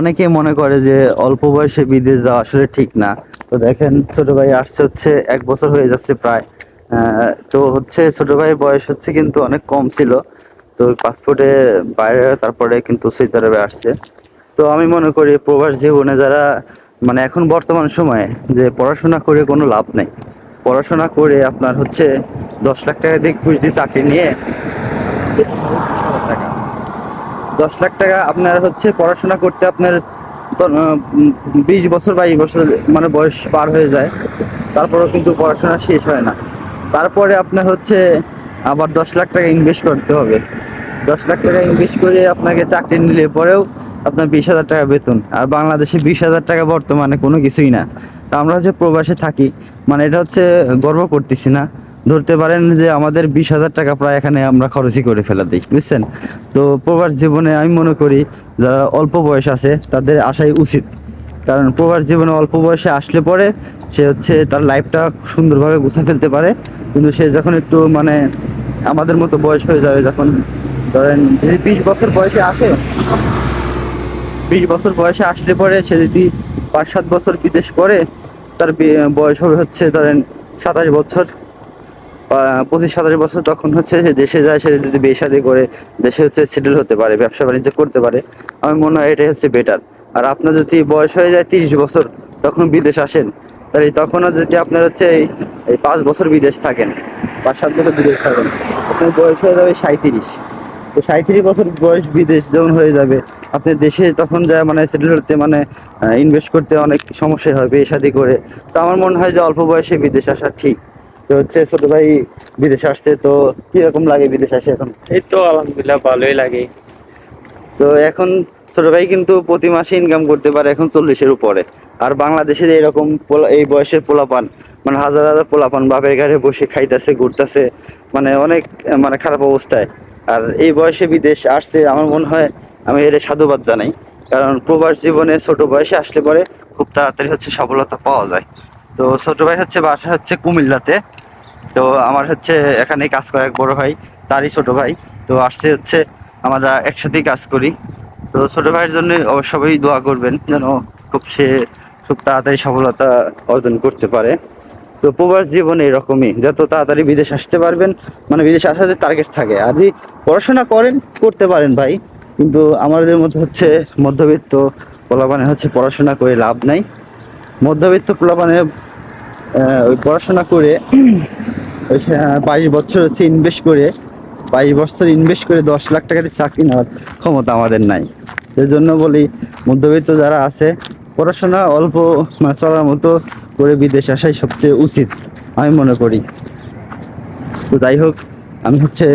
অনেকে মনে করে যে অল্প বয়সে বিদেশ যাওয়া আসলে ঠিক না। তো দেখেন, ছোট ভাই আসছে হচ্ছে, এক বছর হয়ে যাচ্ছে প্রায়। তো হচ্ছে ছোট ভাইয়ের বয়স হচ্ছে কিন্তু অনেক কম ছিল। তো পাসপোর্টে বাইরে, তারপরে কিন্তু সৌদি আরবে আসছে। তো আমি মনে করি প্রবাস জীবনে যারা মানে এখন বর্তমান সময়ে যে পড়াশোনা করে কোনো লাভ নেই। পড়াশোনা করে আপনার হচ্ছে দশ লাখ টাকা দিয়ে ঘুষ দিয়ে চাকরি নিয়ে দশ লাখ টাকা আপনার হচ্ছে পড়াশোনা করতে আপনার বিশ বছর বাইশ বছর মানে বয়স পার হয়ে যায়। তারপরেও কিন্তু পড়াশোনা শেষ হয় না। তারপরে আপনার হচ্ছে আবার দশ লাখ টাকা ইনভেস্ট করতে হবে। দশ লাখ টাকা ইনভেস্ট করে আপনাকে চাকরি নিলে পরেও আপনার বিশ হাজার টাকা বেতন। আর বাংলাদেশে বিশ হাজার টাকা বর্তমানে কোনো কিছুই না। তা আমরা হচ্ছে প্রবাসে থাকি। মানে এটা হচ্ছে গর্ব করতেছি না। ধরতে পারেন যে আমাদের বিশ হাজার টাকা প্রায় এখানে আমরা খরচই করে ফেলা দিই, বুঝছেন? তো প্রবাস জীবনে আমি মনে করি যারা অল্প বয়স আছে তাদের আসাই উচিত। কারণ প্রবাস জীবনে অল্প বয়সে আসলে পরে সে হচ্ছে তার লাইফটা সুন্দরভাবে গুছা ফেলতে পারে। কিন্তু সে যখন একটু মানে আমাদের মতো বয়স হয়ে যাবে, যখন ধরেন যদি বিশ বছর বয়সে আসে, বিশ বছর বয়সে আসলে পরে সে যদি পাঁচ সাত বছর বিদেশ করে, তার বয়স হবে হচ্ছে ধরেন সাতাশ বছর। পঁচিশ, সাতাশ বছর তখন হচ্ছে সে দেশে যায় সে যদি বিয়ে শাদী করে, দেশে হচ্ছে সেটেল হতে পারে, ব্যবসা বাণিজ্য করতে পারে আমার মনে হয় এটাই হচ্ছে বেটার আর আপনার যদি বয়স হয়ে যায় তিরিশ বছর, তখন বিদেশ আসেন। তাহলে তখনও যদি আপনার হচ্ছে এই পাঁচ বছর বিদেশ থাকেন, পাঁচ, সাত বছর বিদেশ থাকেন, আপনার বয়স হয়ে যাবে সাঁত্রিশ তো সাঁত্রিশ বছর বয়স বিদেশ যখন হয়ে যাবে, আপনি দেশে তখন যা মানে সেটেল হতে মানে ইনভেস্ট করতে অনেক সমস্যা হবে শাদী করে। তো আমার মনে হয় যে অল্প বয়সে বিদেশ আসা ঠিক। তো হচ্ছে ছোট ভাই বিদেশে আসছে তো কীরকম লাগে বিদেশ আসে এখন? এই তো আলহামদুলিল্লাহ ভালোই লাগে। তো এখন ছোট ভাই কিন্তু প্রতি মাসে ইনকাম করতে পারে এখন চল্লিশের উপরে। আর বাংলাদেশে এরকম পোলা- এই বয়সের পোলাপান মানে হাজার হাজার পোলাপান বাপের ঘাড়ে বসে খাইতেছে ঘুরতেছে মানে অনেক মানে খারাপ অবস্থায়। আর এই বয়সে বিদেশ আসছে আমার মনে হয় আমি এর সাধুবাদ জানাই। কারণ প্রবাস জীবনে ছোট বয়সে আসলে পরে খুব তাড়াতাড়ি হচ্ছে সফলতা পাওয়া যায়। তো ছোট ভাই হচ্ছে বাসা হচ্ছে কুমিল্লাতে। তো আমার হচ্ছে এখানে কাজ করে এক বড় ভাই, তারই ছোট ভাই। তো আসছে হচ্ছে আমরা একসাথেই কাজ করি। তো ছোট ভাইয়ের জন্য সবাই দোয়া করবেন যেন খুব সে খুব তাড়াতাড়ি সফলতা অর্জন করতে পারে। তো প্রবাস জীবনে এরকমই, যত তাড়াতাড়ি বিদেশ আসতে পারবেন মানে বিদেশ আসার যে টার্গেট থাকে। আর যদি পড়াশোনা করেন, করতে পারেন ভাই, কিন্তু আমাদের মধ্যে হচ্ছে মধ্যবিত্ত পোলাপানে হচ্ছে পড়াশোনা করে লাভ নাই। মধ্যবিত্ত পোলাপানে ওই পড়াশোনা করে, ওই বাইশ বছর হচ্ছে ইনভেস্ট করে, বাইশ বছর ইনভেস্ট করে দশ লাখ টাকা দিয়ে চাকরি নেওয়ার ক্ষমতা আমাদের নাই। সেই জন্য বলি, মধ্যবিত্ত যারা আছে, পড়াশোনা অল্প মানে চলার মতো করে বিদেশ আসাই সবচেয়ে উচিত, আমি মনে করি। তো যাই হোক, আমি হচ্ছে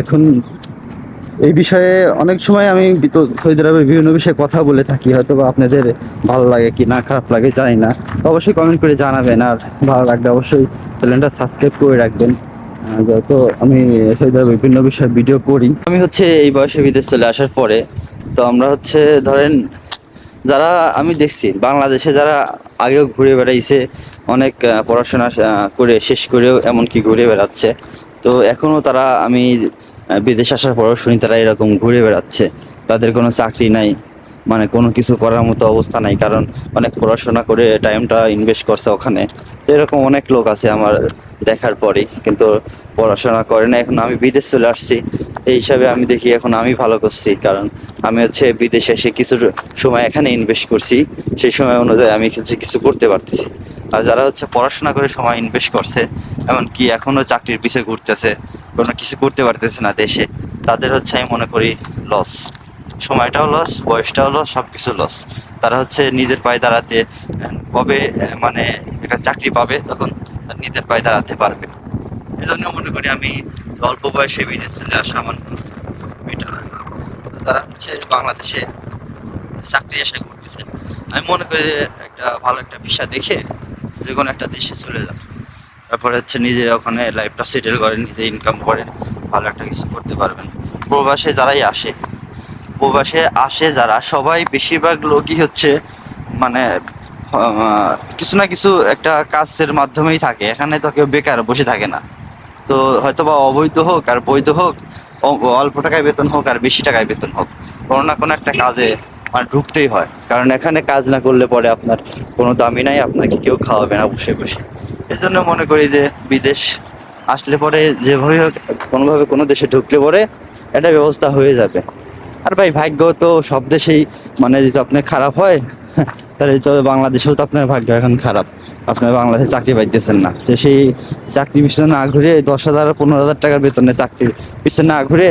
এখন এই বিষয়ে অনেক সময় আমি সৌদি আরবের বিভিন্ন বিষয়ে কথা বলে থাকি হয়তো বা আপনাদের ভালো লাগে কি না, খারাপ লাগে জানি না। অবশ্যই কমেন্ট করে জানাবেন, আর ভালো লাগলে অবশ্যই চ্যানেলটা সাবস্ক্রাইব করে রাখবেন। যেহেতু আমি সৌদি আরবের বিভিন্ন বিষয়ে ভিডিও করি। আমি হচ্ছে এই বয়সে বিদেশ চলে আসার পরে, তো আমরা হচ্ছে ধরেন যারা আমি দেখছি, বাংলাদেশে যারা আগেও ঘুরে বেড়াইছে, অনেক পড়াশোনা করে শেষ করেও এমনকি ঘুরে বেড়াচ্ছে। তো এখনও তারা আমি বিদেশ আসার পরও শুনি তারা এরকম ঘুরে বেড়াচ্ছে। তাদের কোনো চাকরি নাই মানে কোনো কিছু করার মতো অবস্থা নাই, কারণ অনেক পড়াশোনা করে টাইমটা ইনভেস্ট করছে ওখানে। তো এরকম অনেক লোক আছে আমার দেখার পরেই, কিন্তু পড়াশোনা করে না। এখন আমি বিদেশ চলে আসছি, এই হিসাবে আমি দেখি এখন আমি ভালো করছি, কারণ আমি হচ্ছে বিদেশে এসে কিছু সময় এখানে ইনভেস্ট করছি, সেই সময় অনুযায়ী আমি হচ্ছে কিছু করতে পারতেছি। আর যারা হচ্ছে পড়াশোনা করে সময় ইনভেস্ট করছে, এমনকি এখনও চাকরির পিছিয়ে ঘুরতেছে কোনো কিছু করতে পারতেছে না দেশে, তাদের হচ্ছে আমি মনে করি লস সময়টাও লস বয়সটাও লস সব কিছু লস তারা হচ্ছে নিজের পায়ে দাঁড়াতে, কবে মানে একটা চাকরি পাবে, তখন নিজের পায়ে দাঁড়াতে পারবে। এই জন্য মনে করি আমি অল্প বয়সে বিদেশ চলে আসা আমার তারা হচ্ছে বাংলাদেশে চাকরি আশা করতেছেন আমি মনে করি একটা ভালো একটা ভিসা দেখে যে কোনো একটা দেশে চলে যান তারপরে হচ্ছে নিজের ওখানে লাইফটা সেটেল করেন নিজে ইনকাম করেন ভালো একটা কিছু করতে পারবেন। প্রবাসে যারাই আসে, প্রবাসে আসে যারা, সবাই বেশিরভাগ লোকই হচ্ছে মানে কিছু না কিছু একটা কাজের মাধ্যমেই থাকে। এখানে তো কেউ বেকার, বসে থাকে না। তো হয়তো বা অবৈধ হোক আর বৈধ হোক অল্প টাকায় বেতন হোক আর বেশি টাকায় বেতন হোক, কোনো না কোনো একটা কাজে মানে ঢুকতেই হয়। কারণ এখানে কাজ না করলে পরে আপনার কোনো দামি নাই, আপনাকে কেউ খাওয়াবে না বসে বসে। এজন্য মনে করি যে বিদেশ আসলে পরে যেভাবে হোক, কোনোভাবে কোনো দেশে ঢুকলে পরে এটা ব্যবস্থা হয়ে যাবে। আর ভাই, ভাগ্য তো সব দেশেই মানে যদি আপনার খারাপ হয়, তাহলে তো বাংলাদেশেও তো আপনার ভাগ্য এখন খারাপ। আপনার বাংলাদেশে চাকরি পাইতেছেন না। তো সেই চাকরি পিছনে না ঘুরে দশ হাজার, পনেরো হাজার টাকার বেতনে চাকরির পিছনে না ঘুরে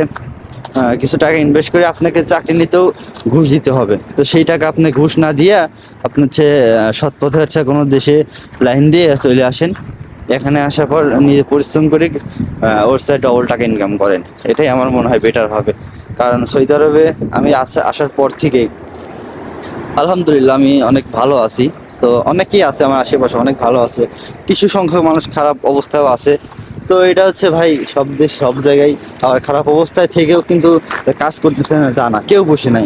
কিছু টাকা ইনভেস্ট করে আপনাকে চাকরি নিতেও ঘুষ দিতে হবে। তো সেই টাকা আপনি ঘুষ না দিয়ে আপনি হচ্ছে সৎ পথে হচ্ছে কোনো দেশে লাইন দিয়ে চলে আসেন। এখানে আসার পর নিজে পরিশ্রম করে ওর সাইড ডবল টাকা ইনকাম করেন। এটাই আমার মনে হয় বেটার হবে। কারণ সৌদি আরবে আমি আসা- আসার পর থেকেই আলহামদুলিল্লাহ আমি অনেক ভালো আছি। তো অনেকেই আছে আমার আশেপাশে, অনেক ভালো আছে। কিছু সংখ্যক মানুষ খারাপ অবস্থাও আছে। তো এটা হচ্ছে ভাই, সব দেশ সব জায়গায় আবার খারাপ অবস্থায় থেকেও কিন্তু কাজ করতেছে না, তা না, কেউ বসে নাই।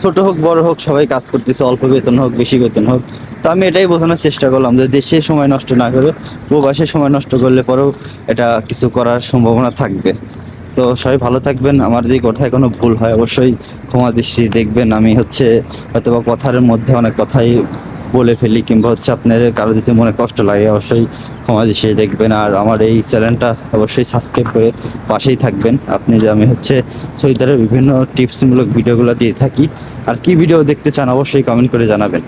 ছোট হোক, বড় হোক, সবাই কাজ করতেছে, অল্প বেতন হোক, বেশি বেতন হোক। তো আমি এটাই বোঝানোর চেষ্টা করলাম যে দেশে সময় নষ্ট না করে প্রবাসে সময় নষ্ট করলে পরেও এটা কিছু করার সম্ভাবনা থাকবে। তো সবাই ভালো থাকবেন। আমার যে কথায় কোনো ভুল হয়, অবশ্যই ক্ষমা দৃষ্টি দেখবেন। আমি হচ্ছে হয়তো কথার মধ্যে অনেক কথাই বলে ফেলি কিংবা হচ্ছে আপনার কারও যদি মনে কষ্ট লাগে, অবশ্যই ক্ষমা দিয়ে দেখবেন। আর আমার এই চ্যানেলটা অবশ্যই সাবস্ক্রাইব করে পাশেই থাকবেন। আপনি যে আমি হচ্ছে সৈদারের বিভিন্ন টিপসমূলক ভিডিওগুলো দিয়ে থাকি, আর কি ভিডিও দেখতে চান অবশ্যই কমেন্ট করে জানাবেন।